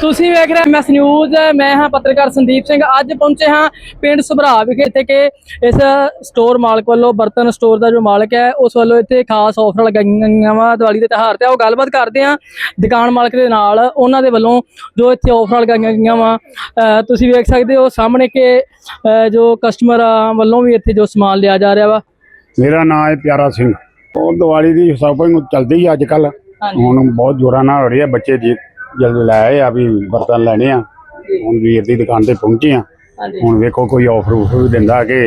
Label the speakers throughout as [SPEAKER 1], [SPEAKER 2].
[SPEAKER 1] ਤੁਸੀਂ ਵੇਖ ਰਹੇ ਐਮਐਸ ਨਿਊਜ਼ ਮੈਂ ਹਾਂ ਪੱਤਰਕਾਰ ਸੰਦੀਪ ਸਿੰਘ। ਅੱਜ ਪਹੁੰਚੇ ਹਾਂ ਪਿੰਡ ਸੁਭਰਾ ਵਿਖੇ ਇੱਥੇ ਕਿ ਇਸ ਸਟੋਰ ਮਾਲਕ ਵੱਲੋਂ ਬਰਤਨ ਸਟੋਰ ਦਾ ਜੋ ਮਾਲਕ ਹੈ ਉਸ ਵੱਲੋਂ ਇੱਥੇ ਖਾਸ ਆਫਰ ਲਗਾਈਆਂ ਗਈਆਂ ਵਾ ਦੀਵਾਲੀ ਦੇ ਤਿਉਹਾਰ ਤੇ। ਉਹ ਗੱਲਬਾਤ ਕਰਦੇ ਹਾਂ ਦੁਕਾਨ ਮਾਲਕ ਦੇ ਨਾਲ ਉਹਨਾਂ ਦੇ ਵੱਲੋਂ ਜੋ ਇੱਥੇ ਆਫਰ ਲਗਾਈਆਂ ਗਈਆਂ ਵਾ। ਤੁਸੀਂ ਵੇਖ ਸਕਦੇ ਹੋ ਸਾਹਮਣੇ ਕਿ ਜੋ ਕਸਟਮਰ ਵੱਲੋਂ ਵੀ ਇੱਥੇ ਜੋ ਸਮਾਨ ਲਿਆ ਜਾ ਰਿਹਾ ਵਾ।
[SPEAKER 2] ਮੇਰਾ ਨਾਮ ਹੈ ਪਿਆਰਾ ਸਿੰਘ। ਉਹ ਦੀਵਾਲੀ ਦੀ ਸ਼ਾਪਿੰਗ ਚੱਲਦੀ ਆ ਅੱਜ ਕੱਲ। ਹੁਣ ਬਹੁਤ ਜੋਰਾਂ ਨਾਲ ਹੋ ਰਹੀ ਹੈ ਬੱਚੇ ਜੀ ਜਲਦ ਲੈ ਆਏ ਆ ਵੀ ਬਰਤਨ ਲੈਣੇ ਆ ਹੁਣ ਵੀਰ ਦੀ ਦੁਕਾਨ ਤੇ ਪਹੁੰਚੇ ਆ।
[SPEAKER 1] ਹਾਂਜੀ।
[SPEAKER 2] ਹੁਣ ਵੇਖੋ ਕੋਈ ਆਫਰ ਉਫਰ ਵੀ ਦਿੰਦਾ ਕਿ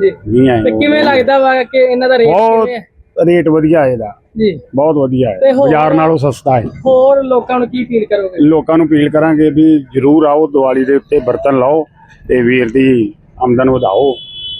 [SPEAKER 1] ਜੀ।
[SPEAKER 2] ਨਹੀਂ ਆਏ
[SPEAKER 1] ਤੇ ਕਿਵੇਂ ਲੱਗਦਾ ਵਾ ਕਿ ਇਹਨਾਂ ਦਾ ਰੇਟ
[SPEAKER 2] ਬਹੁਤ
[SPEAKER 1] ਕਿਵੇਂ ਹੈ
[SPEAKER 2] ਰੇਟ ਵਧੀਆ ਹੈ ਇਹਦਾ।
[SPEAKER 1] ਜੀ।
[SPEAKER 2] ਬਹੁਤ ਵਧੀਆ
[SPEAKER 1] ਤੇ
[SPEAKER 2] ਹੈ
[SPEAKER 1] ਹੋਰ-
[SPEAKER 2] ਬਾਜ਼ਾਰ ਨਾਲੋਂ ਸਸਤਾ ਹੈ
[SPEAKER 1] ਹੋਰ ਲੋਕਾਂ ਨੂੰ ਕੀ ਫੀਲ ਕਰੋਗੇ?
[SPEAKER 2] ਲੋਕਾਂ ਨੂੰ ਅਪੀਲ ਕਰਾਂਗੇ ਵੀ ਜਰੂਰ ਆਓ ਦੀਵਾਲੀ ਦੇ ਉੱਤੇ ਬਰਤਨ ਲਾਓ ਤੇ ਵੀਰ ਦੀ ਆਮਦਨ ਵਧਾਓ।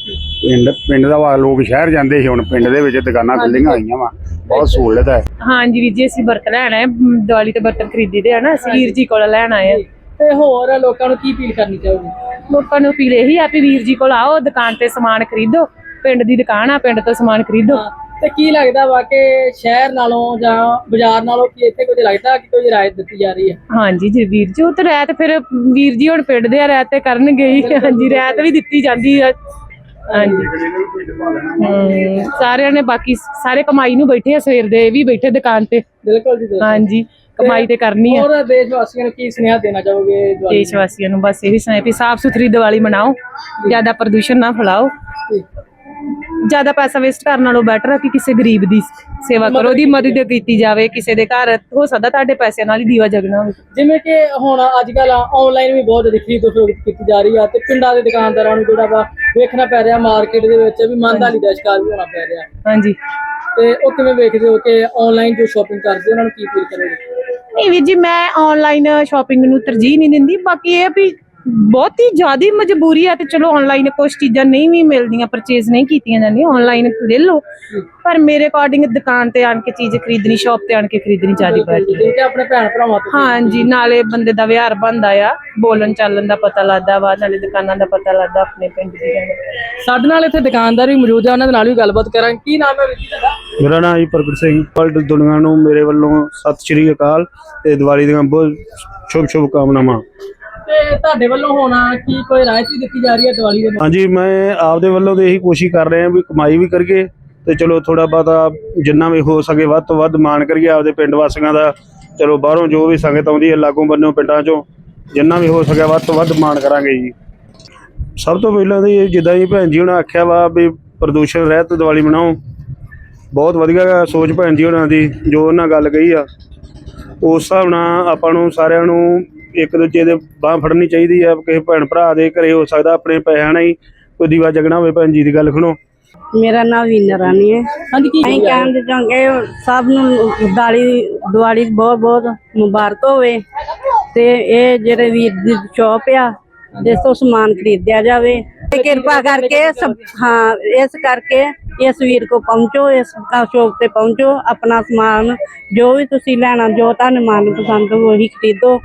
[SPEAKER 2] ਪਿੰਡ ਪਿੰਡ ਦਾ ਵਾ ਲੋਕ ਸ਼ਹਿਰ ਜਾਂਦੇ ਸੀ ਹੁਣ ਪਿੰਡ ਦੇ ਵਿੱਚ ਦੁਕਾਨਾਂ ਖੁੱਲੀਆਂ ਆਈਆਂ ਵਾ ਬਹੁਤ ਸਹੂਲਤ ਹੈ।
[SPEAKER 3] ਹਾਂਜੀ ਵੀਰ ਜੀ ਅਸੀਂ ਬਰਤਨ ਲੈਣਾ ਹੈ ਦੀਵਾਲੀ ਤੇ ਬਰਤਨ ਖਰੀਦੀ ਦੇ ਆ ਨਾ ਅਸੀਂ ਵੀਰ ਜੀ ਕੋਲ ਲੈਣ ਆਏ ਆ।
[SPEAKER 1] ਤੇ ਹੋਰ ਲੋਕਾਂ ਨੂੰ ਕੀ ਫੀਲ ਕਰਨੀ ਚਾਹੋਗੇ?
[SPEAKER 3] ਲੋਕਾਂ ਨੂੰ ਅਪੀਲ ਇਹੀ ਆ ਵੀ ਵੀਰ ਜੀ ਕੋਲ ਆਓ ਦੁਕਾਨ ਤੇ ਸਮਾਨ ਖਰੀਦੋ ਪਿੰਡ ਦੀ ਦੁਕਾਨ ਆ ਪਿੰਡ ਤੋਂ ਸਮਾਨ ਖਰੀਦੋ।
[SPEAKER 1] ਤੇ ਕੀ ਲੱਗਦਾ ਵਾ ਕਿ ਸ਼ਹਿਰ ਨਾਲੋਂ ਜਾਂ ਬਾਜ਼ਾਰ ਨਾਲੋਂ ਕੀ ਇੱਥੇ ਕੁਝ ਲੱਗਦਾ ਕਿ ਕੋਈ ਰਾਇਤ ਦਿੱਤੀ ਜਾ ਰਹੀ ਹੈ?
[SPEAKER 3] ਹਾਂਜੀ ਜੀ ਵੀਰ ਜੀ ਉਹ ਤਾਂ ਰਹਿਤ ਫਿਰ ਵੀਰ ਜੀ ਹੁਣ ਪਿੰਡ ਦੇ ਆ ਰਹਿਤ ਤੇ ਕਰਨਗੇ ਹਾਂਜੀ ਰਹਿਤ ਵੀ ਦਿੱਤੀ ਜਾਂਦੀ ਆ। ਹਾਂਜੀ। ਹਮ, ਸਾਰਿਆਂ ਨੇ ਬਾਕੀ ਸਾਰੇ ਕਮਾਈ ਨੂੰ ਬੈਠੇ ਆ ਸਵੇਰ ਦੇ ਇਹ ਵੀ ਬੈਠੇ ਦੁਕਾਨ ਤੇ।
[SPEAKER 1] ਬਿਲਕੁਲ ਜੀ ਬਿਲਕੁਲ।
[SPEAKER 3] ਹਾਂਜੀ ਕਮਾਈ ਤੇ ਕਰਨੀ ਆ।
[SPEAKER 1] ਹੋਰ ਦੇਸ਼ ਵਾਸੀਆਂ ਨੂੰ ਕੀ ਸੁਨੇਹਾ ਦੇਣਾ ਚਾਹੋਗੇ ਦੀਵਾਲੀ
[SPEAKER 3] ਦੇਸ਼ ਵਾਸੀਆਂ ਨੂੰ ਬਸ ਇਹੀ ਸੁਨੇਹਾ ਵੀ ਸਾਫ਼ ਸੁਥਰੀ ਦੀਵਾਲੀ ਮਨਾਓ ਜ਼ਿਆਦਾ ਪ੍ਰਦੂਸ਼ਣ ਨਾ ਫੈਲਾਓ।
[SPEAKER 1] ਤੇ?
[SPEAKER 3] ਜ਼ਿਆਦਾ ਪੈਸਾ ਵੇਸਟ ਕਰਨ ਨਾਲੋਂ ਬੈਟਰ ਹੈ ਕਿ ਕਿਸੇ ਗਰੀਬ ਦੀ ਸੇਵਾ ਕਰੋ ਉਹਦੀ ਮਦਦ ਕੀਤੀ ਜਾਵੇ ਕਿਸੇ ਦੇ ਘਰ ਹੋ ਸਕਦਾ ਤੁਹਾਡੇ ਪੈਸਿਆਂ ਨਾਲ ਹੀ ਦੀਵਾ ਜਗਣਾ ਹੋਵੇ।
[SPEAKER 1] ਜਿਵੇਂ ਕਿ ਹੁਣ ਅੱਜ ਕੱਲ ਆਨਲਾਈਨ ਵੀ ਬਹੁਤ ਜ਼ਿਆਦਾ ਖਰੀਦ ਫਰੋਖਤ ਕੀਤੀ ਜਾ ਰਹੀ ਆ ਤੇ ਪਿੰਡਾਂ ਦੇ ਦੁਕਾਨਦਾਰਾਂ ਨੂੰ ਜਿਹੜਾ ਵਾ ਵੇਖਣਾ ਪੈ ਰਿਹਾ ਮਾਰਕੀਟ ਦੇ ਵਿੱਚ ਵੀ ਮੰਦਾਲੀ ਦਾ ਸ਼ਿਕਾਰ ਵੀ ਹੋਣਾ ਪੈ ਰਿਹਾ।
[SPEAKER 3] ਹਾਂਜੀ।
[SPEAKER 1] ਤੇ ਉਹ ਕਿਵੇਂ ਵੇਖਦੇ ਹੋ ਕਿ ਆਨਲਾਈਨ ਜੋ ਸ਼ਾਪਿੰਗ ਕਰਦੇ ਉਹਨਾਂ ਨੂੰ ਕੀ ਫੀਲ ਕਰੋਗੇ?
[SPEAKER 3] ਨਹੀਂ ਵੀਰ ਜੀ ਮੈਂ ਆਨਲਾਈਨ ਸ਼ਾਪਿੰਗ ਨੂੰ ਤਰਜੀਹ ਨਹੀਂ ਦਿੰਦੀ ਬਾਕੀ ਇਹ ਆ ਵੀ ਬਹੁਤ ਹੀ ਜ਼ਿਆਦੀ ਮਜਬੂਰੀ ਹੈ ਤੇ ਚਲੋ ਆਨਲਾਈਨ ਕੁਝ ਚੀਜ਼ਾਂ ਨਹੀਂ ਵੀ ਮਿਲਦੀਆਂ ਪਰਚੇਜ਼ ਨਹੀਂ ਕੀਤੀਆਂ ਜਾਂਦੀਆਂ ਆਨਲਾਈਨ ਲੈ ਲਓ। ਪਰ ਮੇਰੇ ਅਕੋਰਡਿੰਗ ਦੁਕਾਨ ਤੇ ਆਣ ਕੇ ਚੀਜ਼ ਖਰੀਦਣੀ ਸ਼ਾਪ ਤੇ ਆਣ ਕੇ ਖਰੀਦਣੀ ਜ਼ਿਆਦਾ
[SPEAKER 1] ਜਿਵੇਂ ਕਿ ਆਪਣੇ ਭੈਣ ਭਰਾਵਾਂ ਤੋਂ
[SPEAKER 3] ਹਾਂਜੀ ਨਾਲੇ ਬੰਦੇ ਦਾ ਵਿਹਾਰ ਬਣਦਾ ਆ ਬੋਲਣ ਚਾਲਣ ਦਾ ਪਤਾ ਲੱਗਦਾ ਵਾ ਨਾਲੇ ਦੁਕਾਨਾਂ ਦਾ ਪਤਾ ਲੱਗਦਾ ਆਪਣੇ ਪਿੰਡ ਦੀ
[SPEAKER 1] ਸਾਡੇ ਨਾਲ ਇੱਥੇ ਦੁਕਾਨਦਾਰ ਵੀ ਮੌਜੂਦ ਆ ਉਹਨਾਂ ਦੇ ਨਾਲ ਵੀ ਗੱਲਬਾਤ ਕਰਾਂਗੇ। ਕੀ ਨਾਮ ਹੈ ਵੀਰ ਤੁਹਾਡਾ?
[SPEAKER 4] ਮੇਰਾ ਨਾਮ ਜੀ ਪ੍ਰਗਟ ਸਿੰਘ ਵਰਲਡ ਦੁਨੀਆ ਨੂੰ ਮੇਰੇ ਵੱਲੋਂ ਸਤਿ ਸ਼੍ਰੀ ਅਕਾਲ ਤੇ ਦੀਵਾਲੀ ਦੀਆਂ ਬਹੁਤ ਸ਼ੁਭ ਸ਼ੁਭ ਕਾਮਨਾਵਾਂ।
[SPEAKER 1] ਤੇ ਤੁਹਾਡੇ ਵੱਲੋਂ ਹੋਣਾ ਕੀ ਕੋਈ ਰਾਇਤ ਦਿੱਤੀ ਜਾ ਰਹੀ ਹੈ ਦੀਵਾਲੀ ਦੇ ਮੌਕੇ?
[SPEAKER 4] ਹਾਂਜੀ, ਮੈਂ ਆਪਦੇ ਵੱਲੋਂ ਤੇ ਇਹੀ ਕੋਸ਼ਿਸ਼ ਕਰ ਰਿਹਾ ਵੀ ਕਮਾਈ ਵੀ ਕਰੀਏ ਤੇ ਚਲੋ ਥੋੜਾ ਬਹੁਤਾ ਜਿੰਨਾ ਵੀ ਹੋ ਸਕੇ ਵੱਧ ਤੋਂ ਵੱਧ ਮਾਣ ਕਰੀਏ ਆਪਦੇ ਪਿੰਡ ਵਾਸੀਆਂ ਦਾ। ਚਲੋ ਬਾਹਰੋਂ ਜੋ ਵੀ ਸੰਗਤ ਆਉਂਦੀ ਹੈ ਲਾਗੋਂ ਬੰਨੋਂ ਪਿੰਡਾਂ ਚੋਂ, ਜਿੰਨਾ ਵੀ ਹੋ ਸਕਿਆ ਵੱਧ ਤੋਂ ਵੱਧ ਮਾਣ ਕਰਾਂਗੇ ਜੀ। ਸਭ ਤੋਂ ਪਹਿਲਾਂ ਤਾਂ ਇਹ ਜਿੱਦਾਂ ਜੀ ਭੈਣ ਜੀ ਉਹਨਾਂ ਆਖਿਆ ਵਾ ਵੀ ਪ੍ਰਦੂਸ਼ਣ ਰਹਿਤ ਦੀਵਾਲੀ ਮਨਾਓ। ਬਹੁਤ ਵਧੀਆ ਸੋਚ ਭੈਣ ਜੀ ਉਹਨਾਂ ਦੀ ਜੋ ਉਹਨਾਂ ਗੱਲ ਕਹੀ ਆ। ਉਸ ਹਿਸਾਬ ਨਾਲ ਆਪਾਂ ਨੂੰ ਸਾਰਿਆਂ ਨੂੰ ਇੱਕ ਦੂਜੇ ਦੇ ਬਾਹ ਫੜਨੀ ਚਾਹੀਦੀ ਆ ਕਿਸੇ ਭੈਣ ਭਰਾ ਦੇ ਘਰੇ ਹੋ ਸਕਦਾ ਆਪਣੇ ਪੈਸਿਆਂ ਨਾਲ ਹੀ ਕੋਈ ਦੀਵਾ ਜਗਣਾ ਹੋਵੇ ਭੈਣ ਜੀ ਦੀ ਗੱਲ ਸੁਣੋ।
[SPEAKER 5] ਮੇਰਾ ਨਾਮ ਵੀਨਾ ਰਾਣੀ ਹੈ।
[SPEAKER 1] ਹਾਂਜੀ ਕੀ
[SPEAKER 5] ਅਸੀਂ ਕਹਿੰਦੇ ਚਾਹਾਂਗੇ ਸਭ ਨੂੰ ਦਿਵਾਲੀ ਦਿਵਾਲੀ ਬਹੁਤ ਬਹੁਤ ਮੁਬਾਰਕ ਹੋਵੇ ਤੇ ਇਹ ਜਿਹੜੇ ਵੀਰ ਦੀ ਸ਼ੌਪ ਆ ਇਸ ਤੋਂ ਸਮਾਨ ਖਰੀਦਿਆ ਜਾਵੇ। ਤੇ ਕਿਰਪਾ ਕਰਕੇ ਹਾਂ ਇਸ ਕਰਕੇ ਇਸ ਵੀਰ ਕੋ ਪਹੁੰਚੋ ਇਸ ਸ਼ੌਪ ਤੇ ਪਹੁੰਚੋ ਆਪਣਾ ਸਮਾਨ ਜੋ ਵੀ ਤੁਸੀਂ ਲੈਣਾ ਜੋ ਤੁਹਾਨੂੰ ਮਨ ਪਸੰਦ ਉਹੀ ਖਰੀਦੋ।